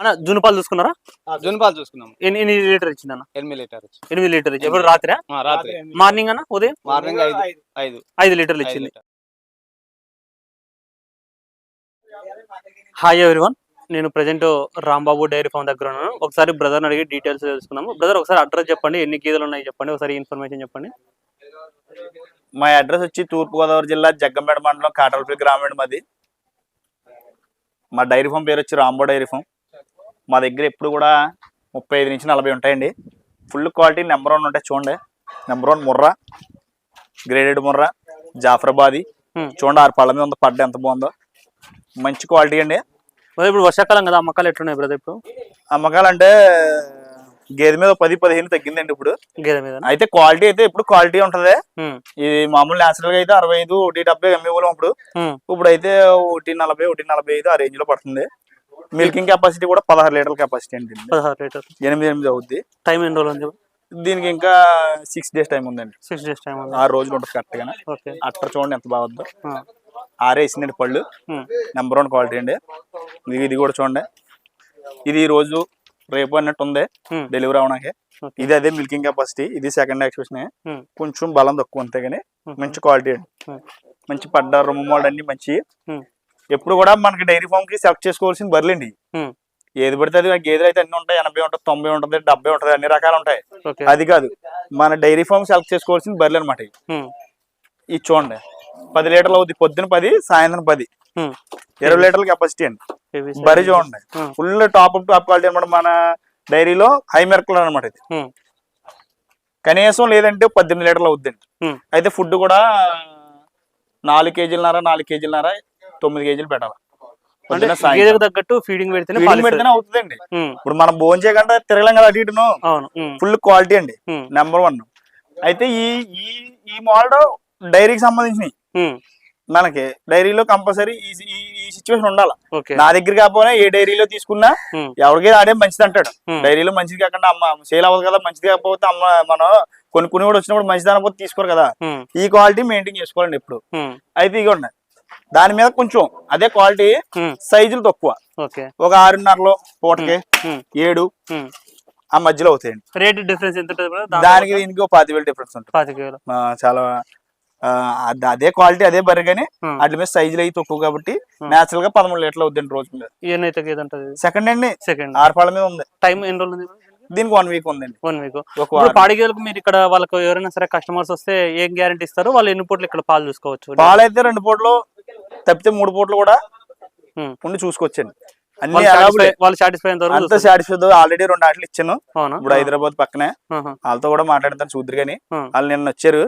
అన్న జున్ను పాలు చూసుకున్నారా? జూన్ పాలు చూసుకున్నాం. ఎన్ని లీటర్ ఇచ్చింది అన్న ఎనిమిది లీటర్ ఎనిమిది లీటర్ ఇచ్చి. ఎప్పుడు రాత్రి. రాత్రి మార్నింగ్ అన్న ఉదయం? మార్నింగ్ ఐదు. ఐదు. ఐదు. లీటర్లు ఇచ్చింది. హాయ్ ఎవ్రీవన్ నేను ప్రజెంట్ రాంబాబు డైరీ ఫామ్ దగ్గర ఉన్నాను. ఒకసారి బ్రదర్ అడిగి డీటెయిల్స్ తెలుసుకుందాము. బ్రదర్ ఒకసారి అడ్రస్ చెప్పండి. ఎన్ని గేదెలు ఉన్నాయి చెప్పండి. ఒకసారి ఇన్ఫర్మేషన్ చెప్పండి. మా అడ్రస్ వచ్చి తూర్పుగోదావరి జిల్లా జగ్గంపేట మండలం కాటలపల్లి గ్రామీణ మాది. మా డైరీ ఫామ్ పేరు వచ్చి రాంబో డైరీ ఫామ్. మా దగ్గర ఎప్పుడు కూడా ముప్పై ఐదు నుంచి నలభై ఉంటాయండి. ఫుల్ క్వాలిటీ నెంబర్ వన్ ఉంటాయి చూడండి. Number one Murrah graded Murrah Jafarabadi. చూడండి ఆరు పళ్ళ మీద ఉంది పడ్డ ఎంత బాగుందో. మంచి క్వాలిటీ అండి. ఇప్పుడు వర్షాకాలం కదా అమ్మకాలు ఎట్లున్నాయి బ్రదర్ ఇప్పుడు? అమ్మకాలంటే గేదె మీద పది పదిహేను తగ్గిందండి ఇప్పుడు. గేదె మీద. అయితే క్వాలిటీ అయితే ఇప్పుడు క్వాలిటీ ఉంటది. ఇది మామూలు నేచురల్గా అయితే అరవై ఐదు ఒకటి డెబ్బై అమ్మేవాళ్ళం ఇప్పుడు. ఇప్పుడు అయితే ఒకటి నలభై ఒకటి నలభై ఐదు ఆ రేంజ్లో పడుతుంది. మిల్కింగ్ కెపాసిటీ కూడా పదహారు లీటర్ల కెపాసిటీ అండి. పదహారు లీటర్ ఎనిమిది ఎనిమిది అవుద్ది. టైం ఎన్ని రోజులు దీనికి ఇంకా సిక్స్ డేస్ టైం ఉందండి. సిక్స్ డేస్ టైం ఉంది? ఆరు రోజులు ఉంటుంది కరెక్ట్గా ఓకే. అట్టర్ చూడండి ఎంత బాగుందో. ఆరేసిందండి పళ్ళు. నెంబర్ వన్ క్వాలిటీ అండి. ఇది ఇది కూడా చూడండి. ఇది ఈ రోజు రేపు అన్నట్టు ఉంది. డెలివరీ అవడానికి. ఇది అదే మిల్కింగ్ కెపాసిటీ ఇది సెకండ్ ఎక్స్ప్రెషన్. కొంచెం బలం తక్కువ అంతే కానీ మంచి క్వాలిటీ అండి. మంచి పడ్డ రొమ్మ మోడ్ అన్ని మంచి. ఎప్పుడు కూడా మనకి డైరీ ఫామ్కి సెలెక్ట్ చేసుకోవాల్సిన బర్రెలండి. Hmm. ఏది పడితే అది గేదెలు అయితే అన్ని ఉంటాయి ఎనభై ఉంటుంది తొంభై ఉంటుంది డెబ్బై ఉంటుంది అన్ని రకాలు ఉంటాయి. అది కాదు మన డైరీ ఫామ్ సెలెక్ట్ చేసుకోవాల్సిన బర్రెలు అనమాట ఇది చూడండి పది లీటర్లు అవుతుంది పొద్దున పది సాయంత్రం పది. ఇరవై లీటర్ల కెపాసిటీ అండి. బరి చూడండి. Full top up top quality అనమాట మన డైరీలో హై మెరకల్ అనమాట ఇది. కనీసం లేదంటే పద్దెనిమిది లీటర్లు అవుద్దండి. అయితే ఫుడ్ కూడా నాలుగు కేజీలన్నర నాలుగు కేజీలన్నర తొమ్మిది కేజీలు పెట్టాలి. అంటే గేదెకు. తగ్గట్టు ఫీడింగ్ పెడితేనే. పెడితేనే అవుతుందండి. ఇప్పుడు మనం భోజనం చేయకుండా తిరగలేం కదా అటు ఇటును. ఫుల్ క్వాలిటీ అండి. నెంబర్ వన్ అయితే ఈ ఈ ఈ మోడల్ డైరీకి సంబంధించినవి మనకి డైరీలో కంపల్సరీ ఈ సిచ్యువేషన్ ఉండాలి. నా దగ్గర కాకపోయినా ఏ డైరీలో తీసుకున్నా ఎవరికి ఆడే మంచిది అంటాడు. డైరీలో మంచిది కాకుండా అమ్మ సేల్ అవ్వదు కదా మంచిది కాకపోతే అమ్మ మనం కొన్ని కొన్ని కూడా వచ్చినప్పుడు మంచిది అనకపోతే తీసుకోరు కదా. ఈ క్వాలిటీ మెయింటైన్ చేసుకోవాలండి ఎప్పుడు. ఉమ్, అయితే ఇక ఉన్నాయి దాని మీద కొంచెం అదే క్వాలిటీ సైజులు తక్కువ. ఒక ఆరున్నరలో పూటకి ఏడు. ఆ మధ్యలో అవుతాయండి. రేట్ డిఫరెన్స్ ఎంత దానికి దీనికి పాతి వేలు డిఫరెన్స్ ఉంటుంది. చాలా అద- క్వాలిటీ అదే బర్రె కానీ వాటి మీద సైజులు అవి తక్కువ కాబట్టి. నేచురల్గా పదమూడు లీటర్లు అవుతుంది రోజు మీద. అయితే సెకండ్ అండి సెకండ్ ఆరుపాళ్ళ మీద ఉంది. టైం ఎన్ని రోజులు దీనికి వన్ వీక్ ఉందండి. One week. పాడి గేదెలకు మీరు ఇక్కడ వాళ్ళకి ఎవరైనా సరే కస్టమర్స్ వస్తే ఏం గ్యారంటీ ఇస్తారు? వాళ్ళు ఎన్ని పూటలు ఇక్కడ పాలు చూసుకోవచ్చు? పాలు అయితే రెండు పూటలు తప్పితే మూడు పూటలు కూడా. ఉండి చూసుకొచ్చండి అన్ని వాళ్ళు సాటిస్ఫై అంత. సాటిస్ఫై ఆల్రెడీ రెండు ఆటలు ఇచ్చాను. ఇప్పుడు హైదరాబాద్ పక్కనే. వాళ్ళతో కూడా మాట్లాడతాను చూద్దరు కానీ. వాళ్ళు నిన్న వచ్చారు.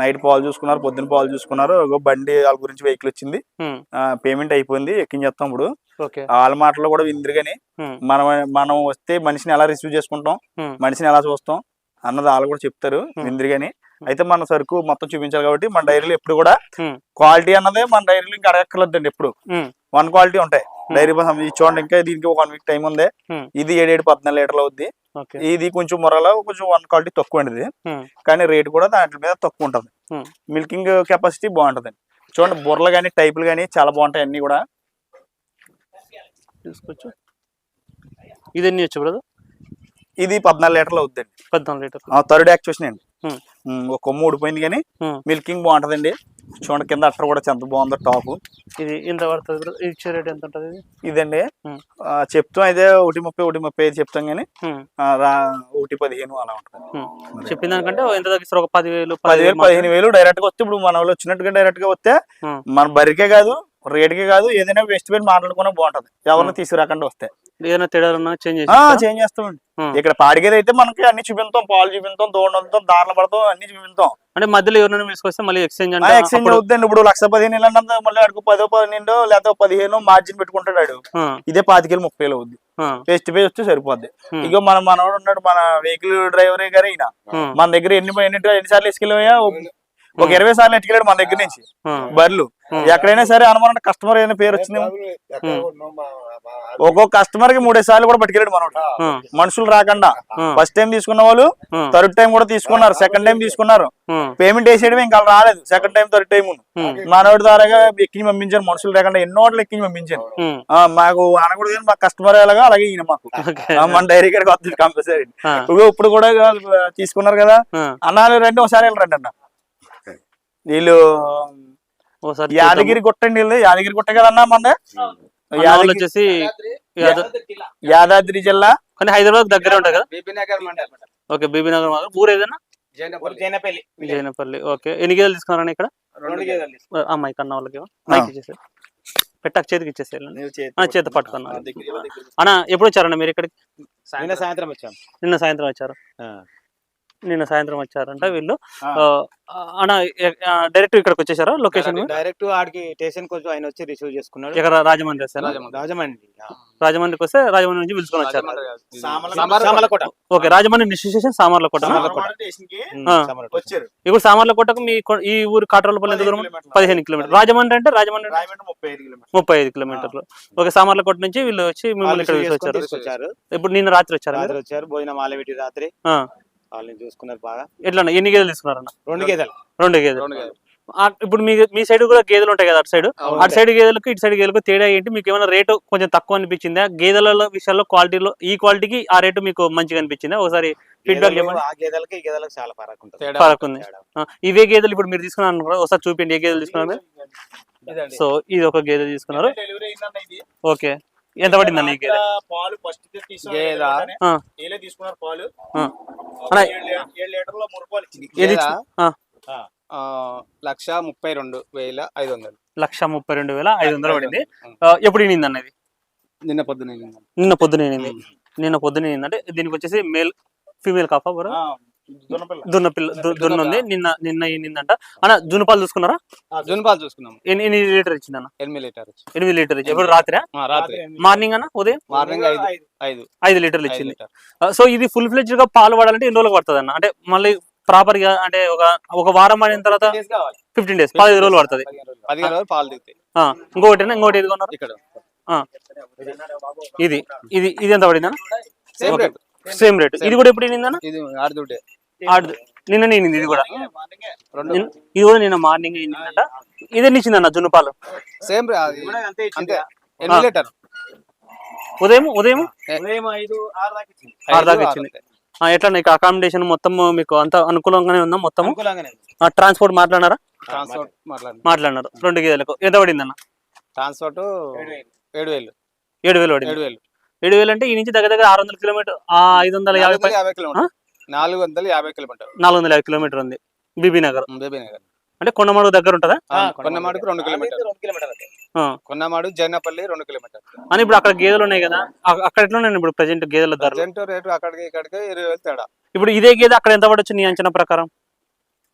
నైట్ పాలు చూసుకున్నారు పొద్దున్న పాలు చూసుకున్నారు. ఇగో బండి వాళ్ళ గురించి వెహికల్ వచ్చింది. పేమెంట్ అయిపోయింది ఎక్కించేస్తాం ఇప్పుడు. వాళ్ళ మాటలు కూడా విందిరు కానీ మనం మనం వస్తే మనిషిని ఎలా రిసీవ్ చేసుకుంటాం? మనిషిని ఎలా చూస్తాం? అన్నది వాళ్ళు కూడా చెప్తారు విందిరు కానీ అయితే మన సరుకు మొత్తం చూపించాలి కాబట్టి మన డైరీలో ఎప్పుడు కూడా క్వాలిటీ అన్నదే మన డైరీలో ఇంకా అడగక్కర్లేదండి ఎప్పుడు. వన్ క్వాలిటీ ఉంటాయి. డైరీ చూడండి ఇంకా దీనికి ఒక వన్ వీక్ టైం ఉంది. ఇది ఏడేడు పద్నాలుగు లీటర్లు అవుద్ది. ఇది కొంచెం మొరలో కొంచెం వన్ క్వాలిటీ తక్కువ అండి కానీ రేట్ కూడా దాంట్లో మీద తక్కువ ఉంటుంది. మిల్కింగ్ కెపాసిటీ బాగుంటుంది చూడండి బుర్రలు కానీ టైపులు కానీ చాలా బాగుంటాయి అన్ని కూడా. తీసుకోవచ్చు ఇది ఎన్ని వచ్చు బ్రదర్ ఇది పద్నాలుగు లీటర్లు అవుద్దండి. పద్నాలుగు లీటర్ థర్డ్ యాక్చువేషన్ అండి. ఒక కొమ్ము ఊడిపోయింది కానీ. మిల్కింగ్ బాగుంటుందండి. చూడండి కింద అట్టర్ కూడా ఎంత బాగుందో టాప్. ఇది ఎంత పడుతుంది ఇచ్చే రేట్ ఎంత ఉంటుంది ఇది? ఇదండి. చెప్తాం అయితే ఒకటి ముప్పై ఒకటి ముప్పై ఐదు చెప్తాం కానీ ఒకటి పదిహేను అలా ఉంటుంది. ఉమ్. చెప్పిన దానికంటే ఎంత తగ్గిస్తారు. ఒక పదివేలు పదివేలు పదిహేను వేలు డైరెక్ట్గా వస్తే ఇప్పుడు మన వాళ్ళు వచ్చినట్టుగా డైరెక్ట్గా వస్తే. మన బరికే కాదు రేటుకే కాదు ఏదైనా వేస్ట్ పెట్టి మాట్లాడుకున్నా బాగుంటది. ఎవరిని తీసుకురాకుండా వస్తే. ఏదైనా తేడాలు ఉన్నా చేంజ్ చేస్తామండి. ఇక్కడ పాడిగేది అయితే మనకి అన్ని చూపిస్తాం పాలు చూపిస్తాం దూడంతో దారులు పడతాం అన్ని చూపిస్తాం. అంటే మధ్యలో ఎవరైనా తీసుకొస్తే మళ్ళీ ఎక్స్చేంజ్ అంటే ఎక్స్చేంజ్ అవుతుందండి ఇప్పుడు లక్ష పదిహేను అన్నంత మళ్ళీ అడుగు పదో పన్నెండు లేకపోతే పదిహేను మార్జిన్ పెట్టుకుంటాడు ఇదే పాతికేలు ముప్పై వేలు అవుద్ది. ఆ, ఫేస్ టు ఫేస్ వస్తే సరిపోద్ది. ఇగో మన మనవాడు ఉన్నాడు మన వెహికల్ డ్రైవరే గారు ఈయన. ఆ, మన దగ్గర ఎన్ని ఎన్ని ఎన్నిసార్లు వేసుకెళ్ళాయా ఒక ఇరవై సార్లు ఎట్టుకెళ్ళాడు మన దగ్గర నుంచి. Hmm. ఎక్కడైనా సరే అనుమానం కస్టమర్ ఏదైనా పేరు వచ్చింది ఒక్కొక్క కస్టమర్కి మూడే సార్లు కూడా పట్టుకెళ్ళాడు మనోడు. మనుషులు రాకుండా. ఫస్ట్ టైం తీసుకున్న వాళ్ళు థర్డ్ టైం కూడా తీసుకున్నారు. సెకండ్ టైం తీసుకున్నారు. పేమెంట్ వేసేయడం ఇంకా రాలేదు. సెకండ్ టైం థర్డ్ టైం మనోడి ద్వారాగా ఎక్కించి పంపించాను మనుషులు లేకుండా ఎన్నో వాటిలో ఎక్కించి పంపించాను మాకు అనకూడదు మా కస్టమర్ ఎలాగా అలాగే ఈయన మాకు. మన డైరీ కాడికి వస్తుంది కంపల్సరీ ఇప్పుడు కూడా తీసుకున్నారు కదా. ఆ, అన్నాలు రండి ఒకసారి వెళ్ళి రండి అన్న. వీళ్ళు ఓసారి యాదగిరి గుట్ట అండి వీళ్ళు యాదగిరి గుట్ట కదన్నా మంద వచ్చేసి యాద- యాదాద్రి జిల్లా. కానీ హైదరాబాద్ దగ్గర ఉంటాయి కదా? బీబీ నగర్ మండలం ఓకే బీబీ నగర్ మాత్రం. ఊరు ఏదైనా జైనపల్లి. జైనపల్లి. జైనపల్లి. ఓకే. ఎన్ని గేదెలు తీసుకున్నారని ఇక్కడ? అమ్మాయి కన్నా వాళ్ళకి మైక్ ఇచ్చేసారు పెట్టాక చేతికి ఇచ్చేసారు చేత పట్టుకున్నా అన్న ఎప్పుడు వచ్చారన్న మీరు ఇక్కడికి? నిన్న సాయంత్రం వచ్చాం. నిన్న సాయంత్రం వచ్చారు. నిన్న సాయంత్రం వచ్చారంట వీళ్ళు. అన్న డైరెక్ట్ ఇక్కడికి వచ్చేసారా లొకేషన్ డైరెక్ట్ ఆడికి స్టేషన్ కొంచెం ఆయన వచ్చి రిసీవ్ చేసుకున్నాడు. ఇక్కడ రాజమండ్రి వస్తారా రాజమండ్రి. రాజమండ్రికి వస్తే రాజమండ్రి నుంచి పిలుచుకొని వచ్చారు. సామర్లకోట ఓకే రాజమండ్రి స్టేషన్ సామర్లకోట ఇప్పుడు సామర్లకోటకు మీ ఈ ఊరు కాట్రోలపల్లి ఎంత దూరం? పదిహేను కిలోమీటర్. రాజమండ్రి అంటే రాజమండ్రి ముప్పై ఐదు కిలోమీటర్లు ముప్పై ఐదు కిలోమీటర్లు. ఓకే సామర్లకోట నుంచి వీళ్ళు వచ్చి మిమ్మల్ని ఇక్కడ వచ్చారు ఇప్పుడు నిన్న రాత్రి వచ్చారు రాత్రి వచ్చారు. భోజనం ఆలబెట్టి రాత్రి. వాళ్ళని చూసుకున్నారు బాగా. ఎట్లా ఎన్ని గేదెలు తీసుకున్నారన్న? రెండు గేదెలు. రెండు గేదెలు. ఇప్పుడు మీ మీ సైడ్ కూడా గేదెలు ఉంటాయి కదా అటు సైడ్? అటు సైడ్ గేదెలకు ఇటు సైడ్ గేదెలకు తేడా ఏంటి? మీకు ఏమైనా రేటు కొంచెం తక్కువ అనిపించిందా? గేదెల విషయాల్లో క్వాలిటీలో ఈ క్వాలిటీకి ఆ రేటు మీకు మంచిగా అనిపించిందా? ఒకసారి ఫీడ్బ్యాక్ గేదెలు చెప్పండి. ఆ గేదెలకి ఈ గేదెలకు చాలా ఫరక్ ఉంటుంది. ఫరక్ ఉంది ఇవే గేదెలు ఇప్పుడు మీరు తీసుకున్నారు ఒకసారి చూపించండి. ఏ గేదెలు తీసుకున్నారు? సో ఇది ఒక గేదె తీసుకున్నారు. డెలివరీ అయిందన్న ఇది. ఓకే. ఎంత పడిందన్న ఈ గేదె పాలు ఫస్ట్ ఏలే తీసుకున్నారు పాలు. అన్న, ఏడు లీటర్ల ఇచ్చింది. లక్ష ముప్పై రెండు వేల ఐదు వందలు. లక్ష ముప్పై రెండు వేల ఐదు వందలు పడింది. ఎప్పుడు ఈనింది అన్నది నిన్న పొద్దున నిన్న పొద్దున నిన్న పొద్దున అంటే దీనికి వచ్చేసి మేల్ ఫీమేల్ కాఫా బరా? దున్నపిల్ల. దున్న పిల్ల దు- దున్న ఉంది నిన్న నిన్న ఈనిందంట. అన్న దున్న పాలు చూసుకున్నారా? జూన్ పాలు చూసుకున్నాం ఎన్ని లీటర్ ఇచ్చింది అన్న ఎనిమిది లీటర్ ఎనిమిది లీటర్ ఇచ్చి ఎప్పుడు రాత్రి? రాత్రి. మార్నింగ్ అన్న ఉదయం? మార్నింగ్ ఐదు. లీటర్లు ఇచ్చింది. సో ఇది ఫుల్ ఫ్లెడ్జ్గా పాలు పడాలంటే ఎన్ని రోజులు పడుతుంది అన్న అంటే మళ్ళీ ప్రాపర్గా అంటే ఒక ఒక వారం అయిన తర్వాత ఫిఫ్టీన్ డేస్ పదిహేను రోజులు పడుతుంది. పదిహేను రోజులు. పాలు దిగుతాయి ఆ, ఇంకొకటి ఇంకోటి ఏది కొన్నారు? ఇక్కడ. ఆ, ఇది ఇది ఇది ఎంత పడింది అన్న సేమ్. రేట్ సేమ్ రేట్ ఇది కూడా ఎప్పుడు ఇది నిన్న ఈనింది ఇది కూడా. ఇది కూడా నిన్న మార్నింగ్ ఈనిందంట ఇది అన్న జున్ను పాలు సేమ్ రే- అది అంతే ఎనిమిది లీటర్? ఉదయం ఉదయం? ఉదయం ఐదు ఆరు దాకా ఇచ్చింది. ఆరు దాకా ఇచ్చింది. ఆ, ఎట్లా నీకు అకామిడేషన్ మొత్తం మీకు అంత అనుకూలంగానే ఉందా మొత్తం అనుకూలంగానే ట్రాన్స్పోర్ట్ మాట్లాడినారా? ట్రాన్స్పోర్ట్ మాట్లాడి మాట్లాడినారు. రెండు గేదెలకు. ఎంత పడింది అన్న ట్రాన్స్పోర్ట్ ఏడు వేలు. ఏడు వేలు పడింది. ఏడు వేలు. ఏడు వేలు అంటే ఈ నుంచి దగ్గర దగ్గర ఆరు వందల కిలోమీటర్ ఆ ఐదు వందల యాభై నాలుగు వందల యాభై కిలోమీటర్ నాలుగు వందల యాభై కిలోమీటర్ ఉంది. బీబీ నగర్. బేబీ నగర్. అంటే కొండమాడు దగ్గర ఉంటుందా? కొన్నమాడుకు రెండు కిలోమీటర్ ఆ. కొన్నమాడు జైనపల్లి రెండు కిలోమీటర్ అని ఇప్పుడు అక్కడ గేదెలు ఉన్నాయి కదా అక్కడ ఎట్లా ఉన్నాయి ఇప్పుడు ప్రజెంట్ గేదెల ప్రజెంట్ రేటు అక్కడికి ఇక్కడికి ఇరవై వేలు తేడా. ఇప్పుడు ఇదే గేదె అక్కడ ఎంత పడొచ్చు నీ అంచనా ప్రకారం?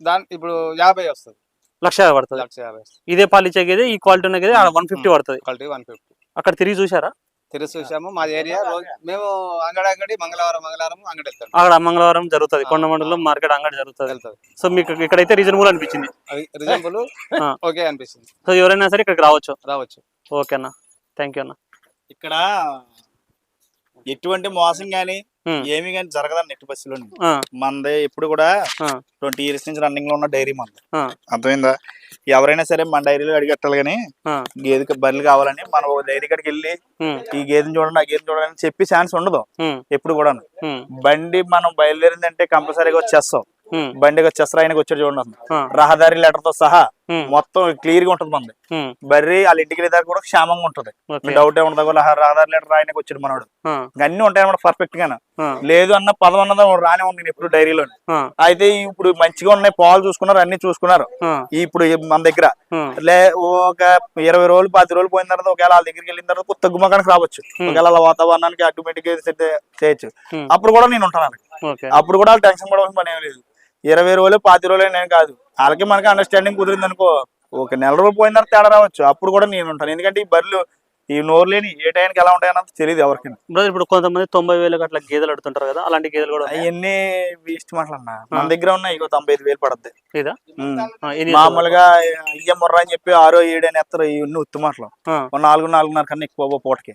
దాని ఇప్పుడు యాభై వస్తుంది. లక్ష యాభై పడుతుంది. లక్ష యాభై ఇదే పాలిచ్చే గేదె ఈ క్వాలిటీ ఉన్న గేదె వన్ ఫిఫ్టీ పడుతుంది. క్వాలిటీ వన్ ఫిఫ్టీ అక్కడ తిరిగి చూసారా తిరిగి చూసాము మా ఏరియా మేము అంగడి అంగడి మంగళవారం మంగళవారం అంగడి వెళ్తాం. అక్కడ మంగళవారం జరుగుతుంది. కొండమండలో మార్కెట్ అంగడి జరుగుతుంది. వెళ్తుంది సో మీకు ఇక్కడైతే రీజనబుల్ అనిపించింది. ఆ. ఓకే అనిపిస్తుంది సో ఎవరైనా సరే ఇక్కడికి రావచ్చు. రావచ్చు. ఓకే అన్న. థ్యాంక్ యూ అన్న. ఇక్కడ ఎటువంటి మోసం గానీ. ఏమి గానీ జరగదని నెట్టి బస్సులో మనది ఎప్పుడు కూడా ట్వంటీ ఇయర్స్ నుంచి రన్నింగ్లో ఉన్న డైరీ మంది. ఆ, అర్థమైందా? ఎవరైనా సరే మన డైరీలో అడిగట్టాలి కానీ ఆ, గేదెకి బర్రెలు కావాలని మనం ఒక డైరీ కాడికి వెళ్ళి ఈ గేదెని చూడండి ఆ గేదెని చూడండి అని చెప్పి ఛాన్స్ ఉండదు. ఎప్పుడు కూడా బండి మనం బయలుదేరిందంటే కంపల్సరీగా వచ్చేస్తాం. వచ్చేస్తారు ఆయనకి వచ్చాడు చూడండి రహదారి లెటర్తో సహా మొత్తం క్లియర్గా ఉంటుంది మనది. బర్రీ వాళ్ళ ఇంటికి వెళ్ళేదాకా కూడా క్షేమంగా ఉంటుంది. డౌట్ ఏ ఉండదు కూడా రహదారి లెటర్ ఆయనకి వచ్చాడు మనోడు. అన్ని ఉంటాయి అన్నమాట పర్ఫెక్ట్ గానే ఆ, లేదు అన్న పదం అన్నది రానే ఉంది ఎప్పుడు డైరీలో అయితే ఇప్పుడు మంచిగా ఉన్నాయి పాలు చూసుకున్నారు అన్ని చూసుకున్నారు. ఇప్పుడు మన దగ్గర లే ఒక ఇరవై రోజులు పది రోజులు పోయిన తర్వాత ఒకవేళ వాళ్ళ దగ్గరికి వెళ్ళిన తర్వాత కొత్త గుమ్మకానికి రావచ్చు. ఒకవేళ వాతావరణానికి ఆటోమేటిక్గా సెట్ చేయొచ్చు. అప్పుడు కూడా నేను ఉంటాను అప్పుడు కూడా వాళ్ళు టెన్షన్ పడవలసిన పని లేదు. ఇరవై రోజులు పాతి రోజులు నేను కాదు. వాళ్ళకి మనకి అండర్స్టాండింగ్ కుదిరింది అనుకో ఒక నెల రోజులు పోయిన తర్వాత తేడా రావచ్చు. అప్పుడు కూడా నేను ఉంటాను. ఎందుకంటే ఈ బర్రెలు ఈ నోరు లేని ఏ టైంకి ఎలా ఉంటాయని తెలియదు ఎవరికి బ్రదర్ ఇప్పుడు కొంతమంది తొంభై వేలకు అట్లా గేదెలు అడుగుతుంటారు కదా అలాంటి గేదెలు కూడా. అవన్నీ వేస్ట్ మాటలన్నా మన దగ్గర ఉన్నాయి ఇగో తొంభై ఐదు వేలు పడద్ది. మామూలుగా ఇయ్య ముర్రా అని చెప్పి ఆరో ఏడు అని ఎత్తారు ఇవన్నీ ఉత్తు మాటలు. నాలుగు నాలుగున్నర కన్నా ఎక్కువ పూటకి.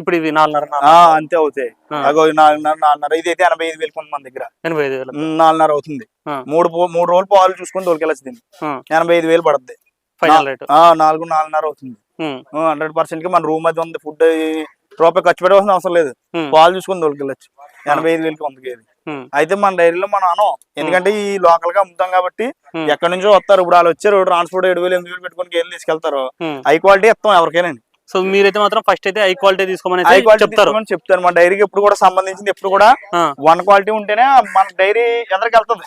ఇప్పుడు ఇవి నాలుగున్నర అంతే అవుతాయి. అగో నాలుగున్నర నాలుగున్నర. ఇది అయితే ఎనభై ఐదు వేలు మన దగ్గర. ఎనభై ఐదు వేలు. నాలుగున్నర అవుతుంది. మూడు మూడు రోజులు పాలు చూసుకొని దొరికెళ్ళచ్చు దీన్ని. ఎనభై ఐదు వేలు పడద్ది. ఫైనల్ రేట్ ఆ, నాలుగు నాలుగున్నర అవుతుంది. హండ్రెడ్ పర్సెంట్కి మన రూమ్ అది ఉంది. ఫుడ్ రూపాయి ఖర్చు పెట్టవలసిన అవసరం లేదు. పాలు చూసుకొని దొరికెళ్ళచ్చు ఎనభై ఐదు వేలకి ఉమ్, అయితే మన డైరీలో మనం అనం. ఎందుకంటే ఈ లోకల్గా అమ్ముతాం కాబట్టి. ఎక్కడి నుంచో వస్తారు. ఇప్పుడు వాళ్ళు వచ్చారు ట్రాన్స్పోర్ట్ ఏడు వేలు ఎనిమిది వేలు పెట్టుకొని గేదెలు తీసుకెళ్తారు. హై క్వాలిటీ ఇస్తాం ఎవరికైనా సో మీరైతే మాత్రం ఫస్ట్ అయితే హై క్వాలిటీ తీసుకోమని హై క్వాలిటీ చెప్తారు. చెప్తాను మన డైరీకి ఎప్పుడు కూడా సంబంధించింది ఎప్పుడు కూడా వన్ క్వాలిటీ ఉంటేనే మన డైరీ ఎదరికి వెళ్తుంది?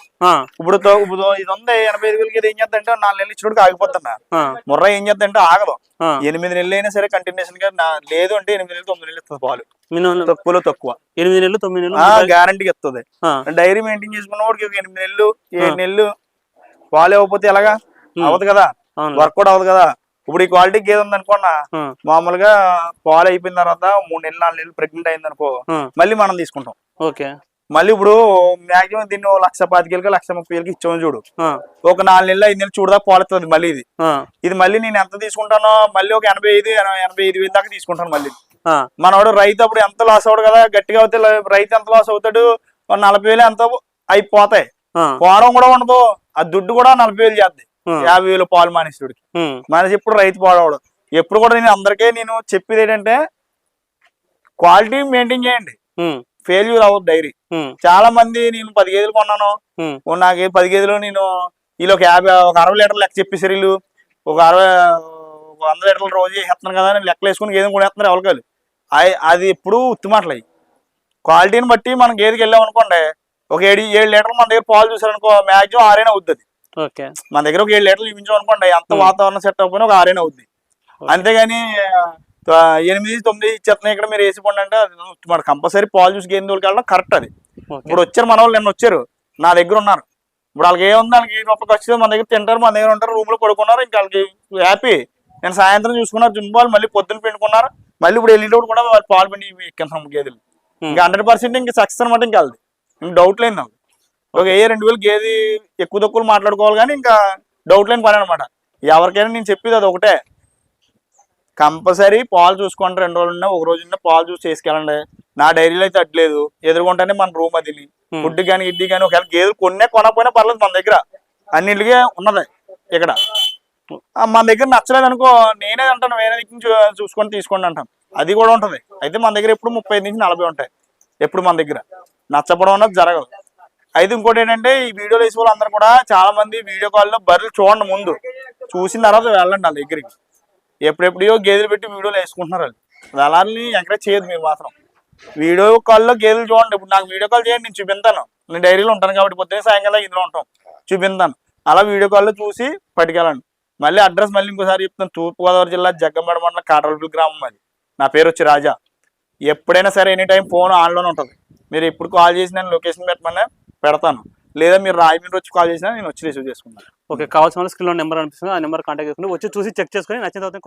ఇప్పుడు ఇప్పుడు ఇది ఉంది ఎనభై ఐదు ఏం చేద్దంటే నాలుగు నెలలు ఇచ్చినప్పుడు ఆగిపోతున్నా ముర్ర ఏం చేద్దంటే ఆగదు. ఎనిమిది నెలలు అయినా సరే కంటిన్యూషన్గా లేదు అంటే ఎనిమిది నెలలు తొమ్మిది నెలలు ఇస్తుంది పాలు. తక్కువలో తక్కువ. ఎనిమిది నెలలు తొమ్మిది నెలలు గ్యారంటీకి ఇస్తుంది. డైరీ మెయింటైన్ చేసుకున్న వాడికి ఎనిమిది నెలలు ఏడు. నెలలు పాలు ఇవ్వకపోతే ఎలాగా. అవ్వదు కదా. వర్క్ కూడా అవ్వదు కదా. ఇప్పుడు ఈ క్వాలిటీ గేదె ఉంది అనుకున్నా ఆ, మామూలుగా పాలు అయిపోయిన తర్వాత మూడు నెలలు నాలుగు నెలలు ప్రెగ్నెంట్ అయింది అనుకో మళ్ళీ మనం తీసుకుంటాం. ఓకే. మళ్ళీ ఇప్పుడు మాక్సిమం దీన్ని లక్ష పాతికేలకి లక్ష ముప్పై వేలకి ఇచ్చాము చూడు ఒక నాలుగు నెలలు ఐదు నెలలు చూడదా పాలుతుంది మళ్ళీ ఇది. ఇది మళ్ళీ నేను ఎంత తీసుకుంటానో మళ్ళీ ఒక ఎనభై ఐదు ఎన- ఎనభై ఐదు వేలు దాకా తీసుకుంటాను మళ్ళీ. మనవాడు రైతు అప్పుడు ఎంత లాస్ అవ్వడు కదా గట్టిగా అవుతే రైతు ఎంత లాస్ అవుతాడు నలభై వేలు ఎంత అయిపోతాయి. పోవడం కూడా ఉండదు ఆ దుడ్డు కూడా నలభై వేలు చేద్ది. యాభై వేలు పాలు మానేసుడికి ఉమ్, మనిషి ఎప్పుడు రైతు పాడవడు. ఎప్పుడు కూడా నేను అందరికీ నేను చెప్పేది ఏంటంటే క్వాలిటీ మెయింటైన్ చేయండి. ఫెయిల్యూర్ అవ్వదు డైరీ. చాలా మంది నేను పది గేదెలు కొన్నాను. నాకు పది గేదెలు నేను వీళ్ళు ఒక యాభై ఒక అరవై లీటర్లు లెక్క చెప్పేసారు వీళ్ళు. ఒక అరవై ఒక వంద లీటర్లు రోజు వేసేస్తున్నాను కదా అని లెక్కలు వేసుకుని గేదెలు కొనేస్తున్నారు ఎవరికాలు అయి అది ఎప్పుడు ఉత్తిమాటలు అవి క్వాలిటీని బట్టి మనం గేదెకి వెళ్ళాం అనుకోండి ఒక ఏడు ఏడు లీటర్లు మన దగ్గర పాలు చూసారనుకో మాక్సిమం ఆరైనా అవుద్ది అది. ఓకే మన దగ్గర ఒక ఏడు లీటర్లు ఇప్పించాం అనుకోండి ఎంత. వాతావరణం సెట్ అవ్వకపోయినా ఒక ఆరైనా అవుద్ది. అంతేగాని ఎనిమిది తొమ్మిది ఇచ్చేస్తున్నాయి ఇక్కడ మీరు వేసిపోండి అంటే మన కంపల్సరీ పాలు చూసి గేదె వెళ్ళడం కరెక్ట్ అది. ఇప్పుడు వచ్చారు మన వాళ్ళు నిన్న వచ్చారు నా దగ్గర ఉన్నారు. ఇప్పుడు వాళ్ళకి ఏముంది వాళ్ళకి రూపాయలు ఖర్చు మన దగ్గర తింటారు మన దగ్గర ఉంటారు రూమ్లో పడుకున్నారు ఇంకా వాళ్ళకి హ్యాపీ. నేను సాయంత్రం చూసుకున్నారు జున్ బాల్ మళ్ళీ పొద్దున్న పిండుకున్నారు మళ్ళీ ఇప్పుడు వెళ్ళేటప్పుడు కూడా వాళ్ళు పాలు పిండి ఎక్కింటాం గేదెలు. ఇంకా హండ్రెడ్ పర్సెంట్ ఇంకా సక్సెస్ అనమాట ఇంకా వాళ్ళది. ఇంకా డౌట్ లేదు నాకు. ఒక ఏ రెండు వేలు గేది ఎక్కువ తక్కువ మాట్లాడుకోవాలి కానీ ఇంకా డౌట్ లేని పని అనమాట ఎవరికైనా నేను చెప్పేది అది ఒకటే. కంపల్సరీ పాలు చూసుకోండి. రెండు రోజులు ఉన్నా ఒక రోజు ఉన్నా పాలు చూసి చేసుకెళ్ళండి. నా డైరీలో అయితే అట్లేదు ఎదురుకుంటానే మన రూమ్ అది. ఫుడ్ కానీ ఇడ్లీ కానీ ఒకవేళ గేదెలు కొన్నే కొనకపోయినా పర్లేదు మన దగ్గర. అన్నింటికే ఉన్నది ఇక్కడ. మన దగ్గర నచ్చలేదు అనుకో నేనే అంటాను వేరే దగ్గర నుంచి చూసుకొని తీసుకోండి అంటాను అది కూడా ఉంటది. అయితే మన దగ్గర ఎప్పుడు ముప్పై ఐదు నుంచి నలభై ఉంటాయి. ఎప్పుడు మన దగ్గర. నచ్చపడం అన్నది జరగదు. అయితే ఇంకోటి ఏంటంటే ఈ వీడియోలు వేసే వాళ్ళందరూ కూడా చాలా మంది వీడియో కాల్లో బర్రెలు చూడండి ముందు. చూసిన తర్వాత వెళ్ళండి వాళ్ళ దగ్గరికి. ఎప్పుడెప్పుడో గేదెలు పెట్టి వీడియోలు వేసుకుంటున్నారు వాళ్ళు. వెళ్ళాలని ఎంకరేజ్ చేయదు మీరు మాత్రం. వీడియో కాల్లో గేదెలు చూడండి. ఇప్పుడు నాకు వీడియో కాల్ చేయండి నేను చూపిస్తాను. నేను డైరీలో ఉంటాను కాబట్టి పొద్దున్న సాయంకాలం ఇందులో ఉంటాం. చూపిస్తాను. అలా వీడియో కాల్లో చూసి పట్టుకెళ్ళండి. మళ్ళీ అడ్రస్ మళ్ళీ ఇంకోసారి చెప్తాను. తూర్పుగోదావరి జిల్లా జగ్గంబడ మండలం కాటరపల్లి గ్రామం అది. నా పేరు వచ్చి రాజా. ఎప్పుడైనా సరే ఎనీ టైం ఫోన్ ఆన్లోనే ఉంటుంది. మీరు ఎప్పుడు కాల్ చేసినా లొకేషన్ పెట్టమన్నా పెడతాను. లేదా మీరు రాయమండ్రి వచ్చి కాల్ చేసినా నేను వచ్చి రిసీవ్ చేసుకుంటాను ఓకే కావాల్సిన స్క్రీన్లో నెంబర్ అనిపిస్తుంది. ఆ నెంబర్ కాంటాక్ట్ చేసుకుని వచ్చి చూసి చెక్ చేసుకుని నచ్చిన తర్వాత